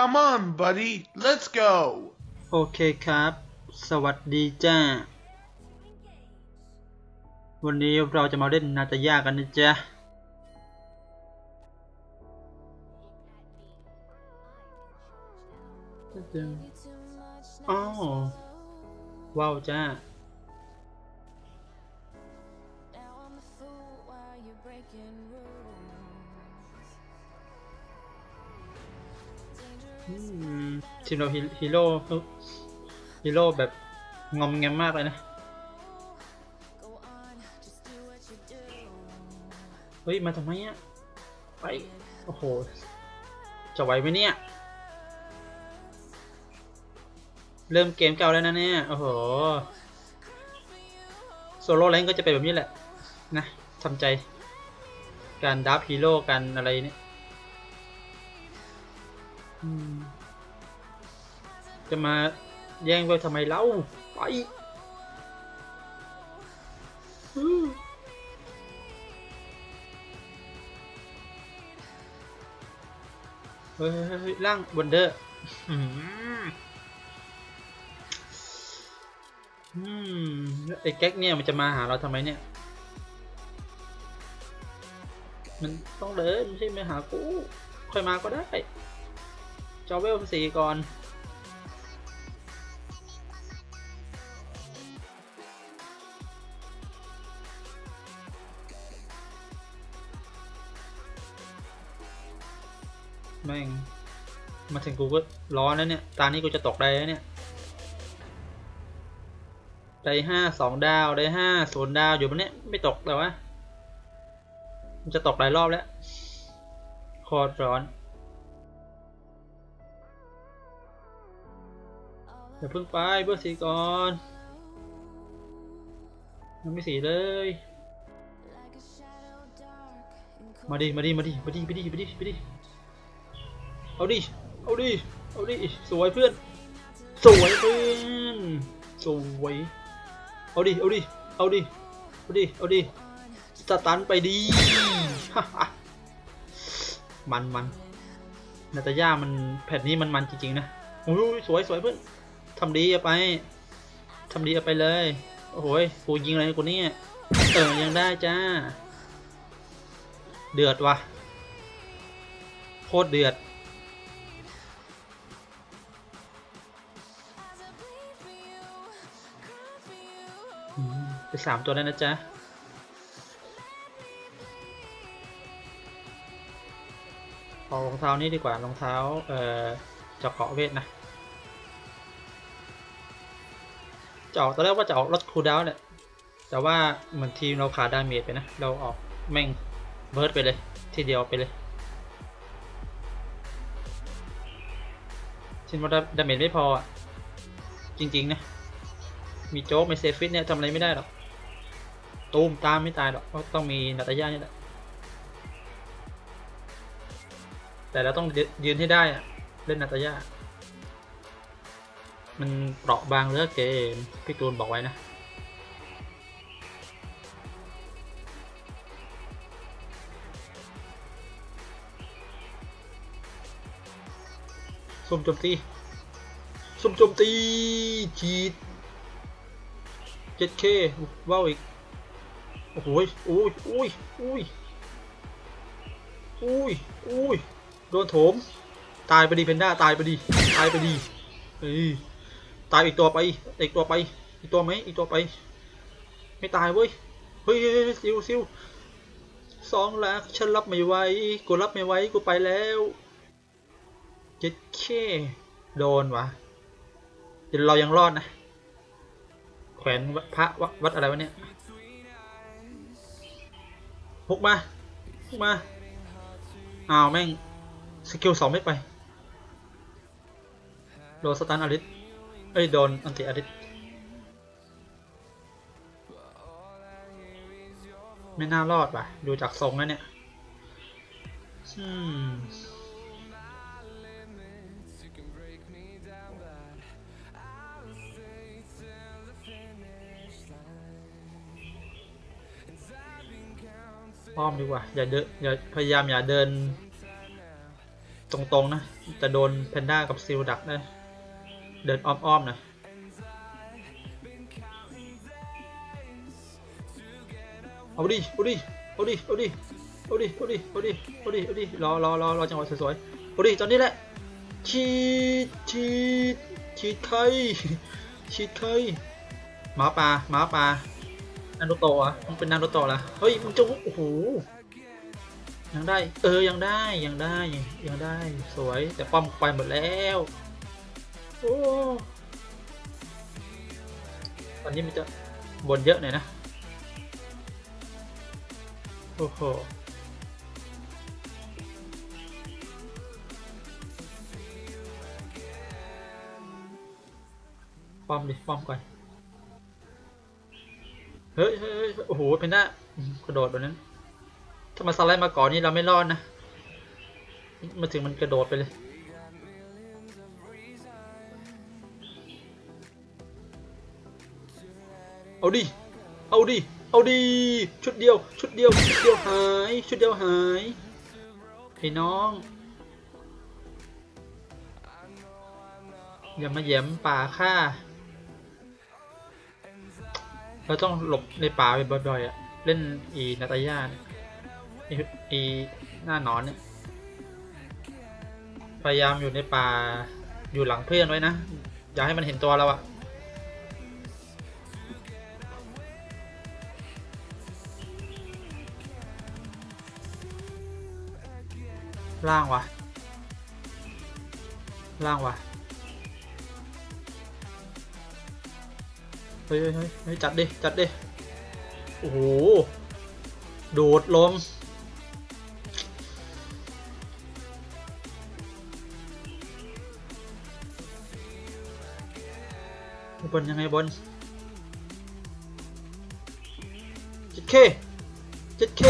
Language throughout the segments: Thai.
Come on, buddy. Let's go. โอเคครับ สวัสดีจ้า วันนี้เราจะมาเล่นนาตาย่ากันนะจ๊ะอ๋อว้าวจ้า ทีมเราฮีโร่ฮีโร่แบบงอมแงมมากเลยนะ เฮ้ย มาทำไมอะ ไป โอ้โห จะไหวไหมเนี่ย เริ่มเกมเก่าแล้วนะเนี่ย โอ้โห โซโล่แรงก็จะเป็นแบบนี้แหละ นะทำใจ การดับฮีโร่กันอะไรเนี่ย อืม จะมาแย่งไปทำไมเล่าไปเฮ้ยล่างบนเดอร์อไอ้แก๊กเนี่ยมันจะมาหาเราทำไมเนี่ย มันต้องเดินไม่ใช่มาหากู ค่อยมาก็ได้จอเวลสี่ก่อน มาถึงกูก็ร้อนแล้วเนี่ย ตานี้กูจะตกได้แล้วเนี่ย ได้ห้าสองดาว ได้ห้าศูนย์ดาวอยู่บนเนี้ยไม่ตกแต่ว่ามันจะตกหลายรอบแล้วโคตรร้อนอย่าเพิ่งไปเบอร์สีก่อนยังไม่สีเลย มาดิ มาดิ มาดิ มาดิ มาดิ มาดิ มาดิ เอาดิ เอาดิ เอาดิ สวยเพื่อน สวยเพื่อนสวย เอาดิ เอาดิ เอาดิ เอาดิ เอาดิสตันไปดี มันมันนาตาย่ามันแผ่นนี้มันมันจริงๆนะโอ้ยสวยสวยเพื่อนทำดีเอาไปทำดีเอาไปเลย โอ้โหกูยิงอะไรกูเนี่ยเออยังได้จ้า เดือดวะโคตรเดือด ไปสามตัวได้นะจ๊ะเอารองเท้านี้ดีกว่ารองเท้า เอ่อเจาะเกาะเวทนะจะออกตอนแรกว่าจะออกรถคูลดาวน์เนี่ย แต่ว่าเหมือนทีมเราขาดดาเมจไปนะ เราออกแม่งเบิร์ดไปเลย ทีเดียวไปเลยชินว่าดาเมจไม่พอจริง ๆ นะ มีโจ๊กมีเซฟิตเนี่ยทำอะไรไม่ได้หรอก ตูมตามไม่ตายหรอกเพราะต้องมีนาตาย่านี่แหละแต่เราต้องยืนให้ได้อะเล่นนาตาย่ามันเปราะบางเหลือเกินพี่ตูนบอกไว้นะสุ่มโจมตีสุ่มโจมตีจีดเจ็ดเคว้าวอีก โอ้โหอุ้ยอุ้ยอุ้ยอุ้ยอุ้ยโดนโถม ตายไปดีเพนด้าตายไปดีตายไปดีเอ้ยตายอีกตัวไปอีกตัวไป อีกตัวไหมอีกตัวไป ไม่ตายเว้ย เฮ้ยซิวซิวสองลักฉันรับไม่ไหวกูรับไม่ไหวกูไปแล้วเจ็ดเคโดนวะเดี๋ยวเรายังรอดนะ แขวนพระวัดอะไรวะเนี่ย ฮุกมาฮุกมาอ้าวแม่งสกิลสองไม่ไปโดนสตันอาริสเอ้ยโดนอันติอาริสไม่น่ารอดว่ะดูจากทรงแล้วเนี่ย อืม อ้อมดีกว่า อย่าเดินอย่าพยายามอย่าเดิน ตรงๆนะ จะโดนแพนด้ากับซิลดักนะ เดินอ้อมๆหน่อยเอาดิเอาดิเอาดิเอาดิเอาดิเอาดิเอาดิเอาดิเอาดิรอรอรอรอจังหวะสวยๆเอาดิตอนนี้แหละฉีดฉีดฉีดใครฉีดใครหมาป่าหมาป่า นารูโตะอะมันเป็นนารูโตะละเฮ้ยมันจะโอ้โหยังได้ เออ ยังได้ ยังได้ ยังได้ สวย แต่ป้อมไปหมดแล้ว โอ้ ตอนนี้มันจะบนเยอะหน่อยนะ โอ้โห ป้อมดิ ป้อมก่อน ฮ้ยเฮ้ยโอ้โหเป็นหน้ากระโดดแบบนั้น ถ้ามาสไลด์มาก่อนนี่เราไม่รอดนะ มาถึงมันกระโดดไปเลยเอาดิ เอาดิ เอาดิ ชุดเดียว ชุดเดียว ชุดเดียวหาย ชุดเดียวหายไอ้น้อง อย่ามาแย้มป่าข้า เราต้องหลบในป่าไปบ่อยๆอะเล่นอีนาตาย่าเนี่ยอีอีหน้าหนอนเนี่ย พยายามอยู่ในป่า อยู่หลังเพื่อนไว้นะ อย่าให้มันเห็นตัวเราอะล่างวะล่างวะ เฮ้ยเฮ้ยเฮ้ยจัดดิ จัดดิ โอ้โห โดดลมบนยังไงบนจ็ดเคจ็ดเค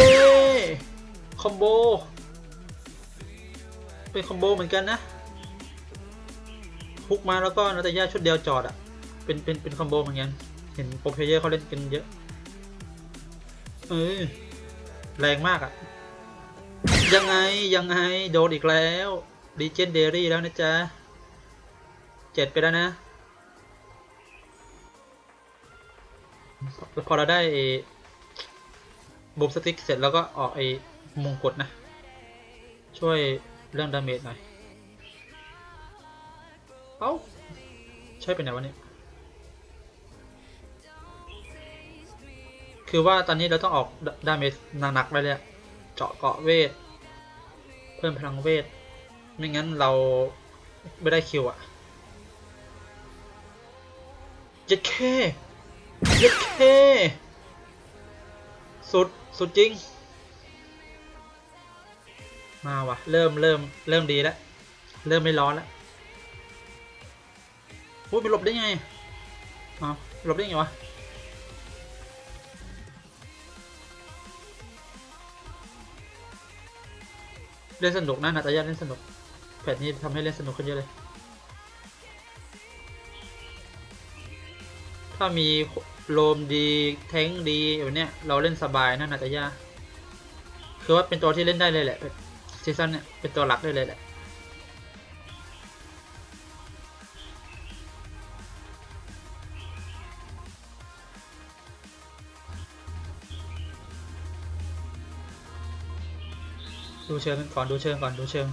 คอมโบ เป็นคอมโบเหมือนกันนะฮุกมาแล้วก็นาตาย่าชุดเดียวจอดอะ เป็น เป็น เป็นคอมโบเหมือนกัน เห็นโปรเพเยอร์เขาเล่นกันเยอะ เออแรงมากอะยังไงยังไง โดนอีกแล้วดีเจนเดรี่แล้วนะจ๊ะเจ็ดไปแล้วนะ พอเราได้บูมสติ๊กเสร็จแล้วก็ออกไอ้มงกุฎนะ ช่วยเรื่องดาเมจหน่อย เอ้า ใช่เป็นไหนวะเนี่ย คือว่าตอนนี้เราต้องออกดาเมจหนักๆไปเลยเจาะเกาะเวท เพิ่มพลังเวท ไม่งั้นเราไม่ได้คิวอะเจ็ดเคเย็ดเคสุด สุดจริง มาวะเริ่มเริ่มเริ่มดีแล้ว เริ่มไม่ร้อนแล้วพูดไปหลบได้ไงเอหลบได้ไงวะ เล่นสนุกนะนาตาญาเล่นสนุกแพทนี้ทำให้เล่นสนุกขึ้นเยอะเลย ถ้ามีโลมดีแทงดีอย่างเนี้ยเราเล่นสบายนะนาตาญาคือว่าเป็นตัวที่เล่นได้เลยแหละซีซั่นเนี่ยเป็นตัวหลักได้เลยแหละ เชิงกันก่อนดูเชิงก่อนดูเชิง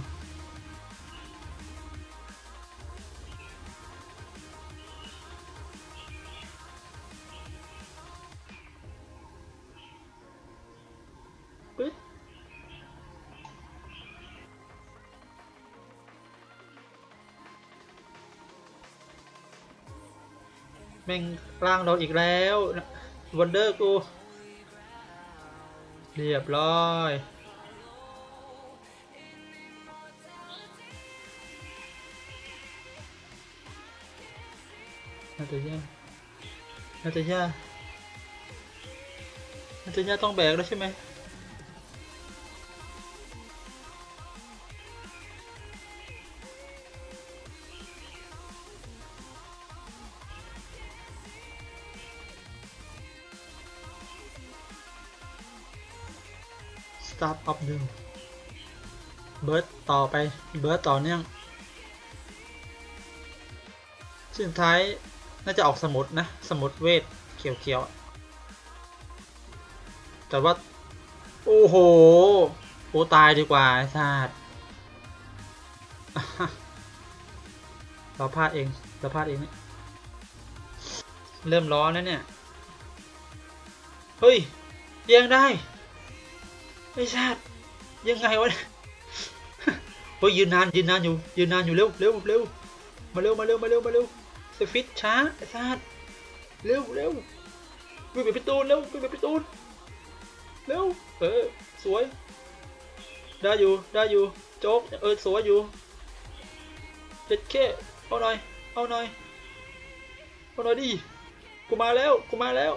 ปึ๊ดแม่งร่างเราอีกแล้ววันเดอร์กู เรียบร้อย น่าจะยากน่าจะยากน่าจะยากต้องแบกแล้วใช่ไหม Start of new เบิร์ดต่อไป เบิร์ดต่อเนื่องสุดท้าย น่าจะออกสมุดนะ สมุดเวทเขียวๆ แต่ว่า โอ้โหโอตายดีกว่าไอ้สัตว์เราพลาดเอง เราพลาดเองเนี่ยเริ่มร้อนแล้วเนี่ย เฮ้ยยังได้ ไม่ชาติยังไงวะเฮ้ยยืนนานยืนนานอยู่ยืนนานอยู่เร็วเร็วเร็วมาเร็วมาเร็วมาเร็วมาเร็ว เซฟิตช้าไอ้ชาติเร็วเร็ววิ่งไปพิตูนเร็ววิ่งไปพิตูนเร็วเออสวย ได้อยู่ได้อยู่โจ๊กเออสวยอยู่เจ็ดเคเอาหน่อยเอาหน่อยเอาหน่อยดิกูมาแล้วกูมาแล้ว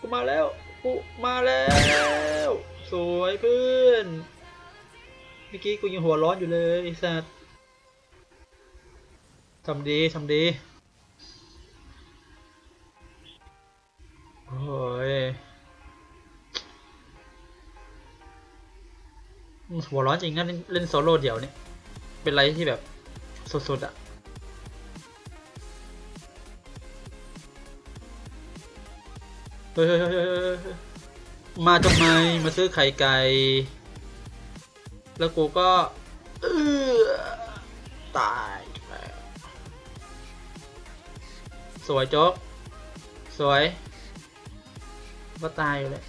กูมาแล้วกูมาแล้วสวยเพื่อนเมื่อกี้กูยังหัวร้อนอยู่เลยไอ้สัส ทำดีทำดีโอ้ยหัวร้อนจริงนะเล่นโซโล่เดี่ยวเนี่ย เป็นอะไรที่แบบสุดๆอะเฮ้ยเฮ้ยเฮ้ยเฮ้ยเฮ้ยเฮ้ยมาทำไมมาซื้อไข่ไก่ แล้วกูก็ สวยโจ๊ก สวยก็ตายอยู่เลย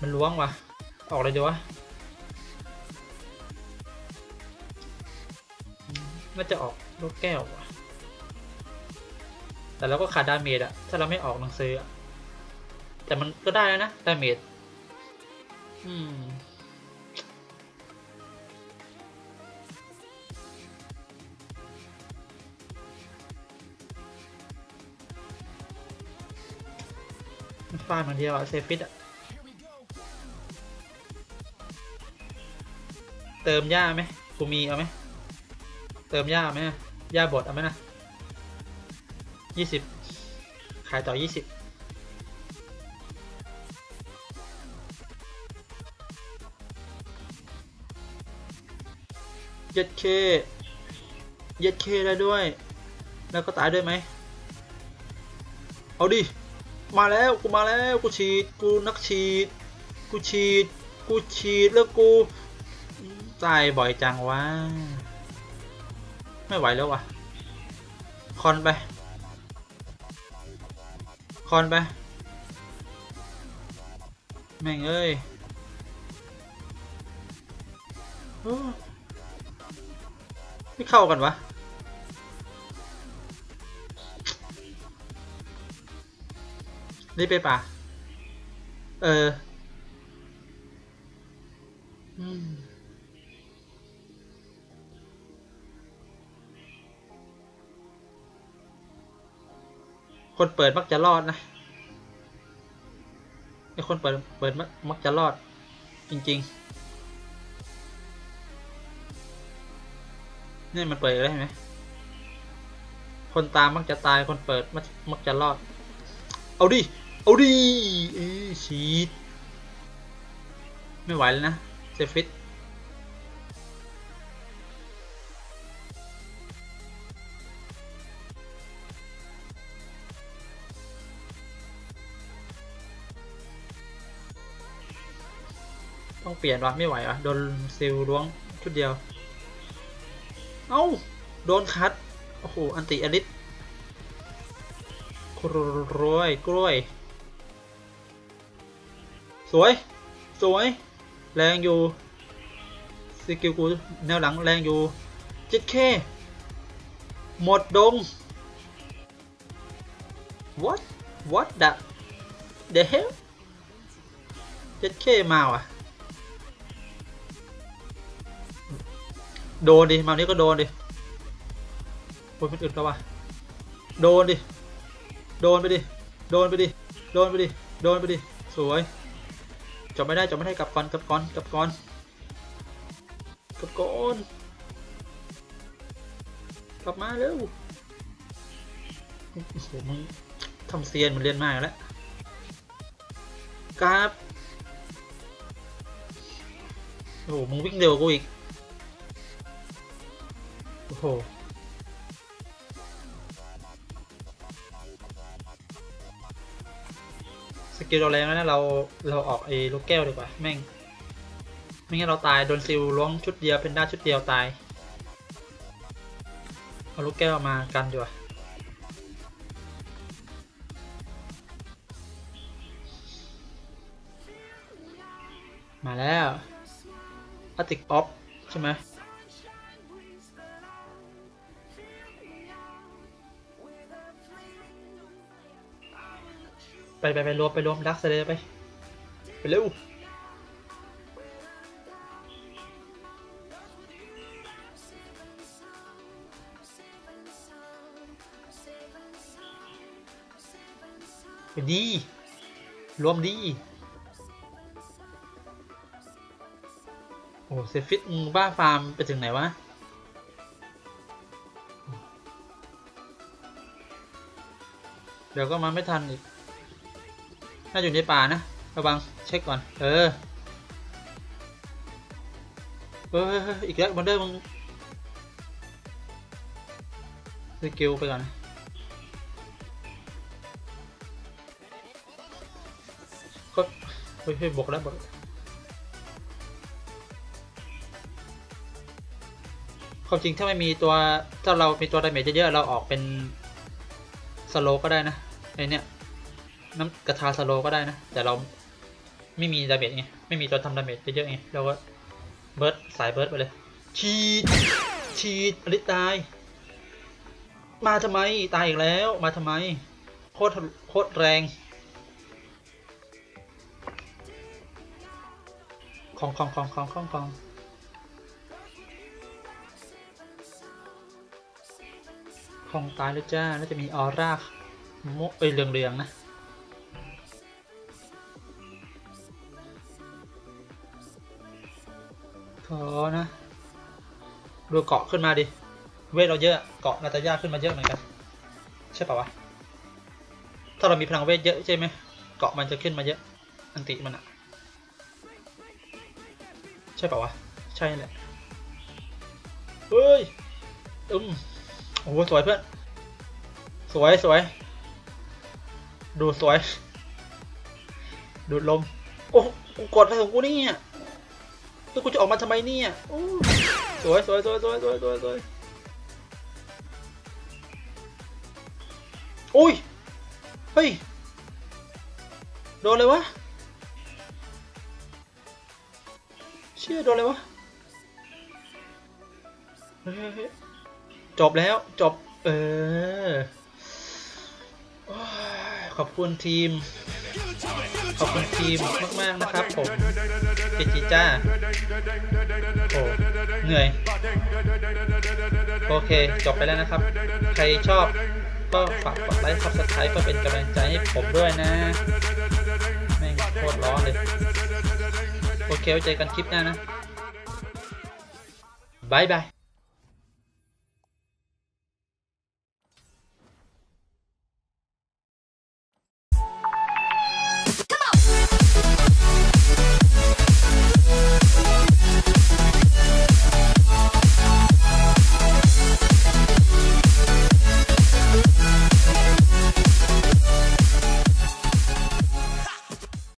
มันล้วงว่ะ ออกเลยดีวะน่าจะออกลูกแก้วว่ะ แต่เราก็ขาดดาเมจอะถ้าเราไม่ออกหนังสืออะแต่มันก็ได้แล้วนะ ดาเมจอืม ฟาดมันเดียวอะเซฟิตอะเติมหญ้าไหมกูมีเอาไหมเติมหญ้าไหมหญ้าบดเอาไหมนะยี่สิบขายต่อยี่สิบเย็ดเคเย็ดเคได้ด้วย แล้วก็ตายด้วยไหม เอาดิ มาแล้วกูมาแล้วกูฉีดกูนักฉีดกูฉีดกูฉีดแล้วกูตายบ่อยจังวะไม่ไหวแล้ววะคอนไปคอนไปแม่งเอ้ยไม่เข้ากันวะ นี่ไปปะเออคนเปิดมักจะรอดนะไอคนเปิดเปิดมักจะรอด จริงๆ นี่มันเปิดได้ไหมคนตามมักจะตายคนเปิดมักจะรอด เอาดิ เอาดิเอ้ชีดไม่ไหวแล้วนะเซฟิตต้องเปลี่ยนวะไม่ไหววะโดนซิลล้วงชุดเดียว เอ้า โดนคัด โอ้โห อันติอลิสกรวยกล้วย สวย สวย แรงอยู่ สกิลกูแนวหลังแรงอยู่จิตเคหมดดง what what the the hell จิตเคมาว่ะ โดนดิ มานี้ก็โดนดิโอ้ยมันอึดแล้ววะโดนดิ โดนไปดิ โดนไปดิ โดนไปดิ โดนไปดิ สวย บไม่ได้จบไม่ได้กลับก่อนกลับก่อนกลับก่อนกลับก่อนกลับมาเร็วโอ้โหมึงทำเซียนมันเรียนมากแล้วกราบโอ้โหมึงวิ่งเร็วกว่ากูอีกโอ้โห กิลเราแรงแล้วนะเราเราออกไอ้ลูกแก้วดีกว่าแม่ง ไม่งั้นเราตายโดนซิลล้วงชุดเดียวเพนด้าชุดเดียวตาย เอาลูกแก้วมากันดีกว่ามาแล้วอาติกออฟใช่ไหม ไปไปไปรวมไปรวมดักเซเลไป ไปเร็วไปดีรวมดีโอ้เซฟิตมึงบ้าฟาร์มไปถึงไหนวะเดี๋ยวก็มาไม่ทันอีก น่าอยู่ในป่านะระวังเช็คก่อน เออเอออีกแล้วบันเดอร์มึงสกิลไปก่อนนะก็เฮ้ยบวกแล้วบวกความจริงถ้าไม่มีตัวถ้าเรามีตัวดาเมจเยอะๆเราออกเป็นสโลก็ได้นะไอเนี้ย น้ำกระทาสโลก็ได้นะ แต่เราไม่มีดาเมจไง ไม่มีตัวทำดาเมจเยอะๆไง เราก็เบิร์ดสายเบิร์ดไปเลยฉีดฉีดอลิสตาย มาทำไม ตายอีกแล้ว มาทำไม โคตรโคตรแรง ของของของของของของของตายแล้วจ้า น่าจะมีออร่าโมเอ้ยเรืองเรืองๆนะ ขอนะดูเกาะขึ้นมาดิ เวทเราเยอะ เกาะนาตาย่าขึ้นมาเยอะเหมือนกัน ใช่ป่าวะ ถ้าเรามีพลังเวทเยอะใช่ไหม เกาะมันจะขึ้นมาเยอะ อันติมันอะใช่ป่าวะ ใช่แหละ เฮ้ย อืมโอ้โหสวยเพื่อน สวยสวย ดูสวย ดูดลม โอ้กูกดอะไรของกูเนี่ย แล้วกูจะออกมาทำไมเนี่ยสวยสวยสวยสวยสวยสวยสวยโอ้ย เฮ้ย โดนเลยวะ เชี่ยโดนเลยวะ จบแล้วจบ เออ ขอบคุณทีม ขอบคุณทีมมาก ๆ นะครับผม ปิจิจ้าโอ้เหนื่อย โอเค จบไปแล้วนะครับ ใครชอบก็ฝากกดไลค์ซับสไครป์เพื่อเป็นกำลังใจให้ผมด้วยนะ แม่งโคตรร้อนเลย โอเคไว้เจอกันคลิปหน้านะบายบาย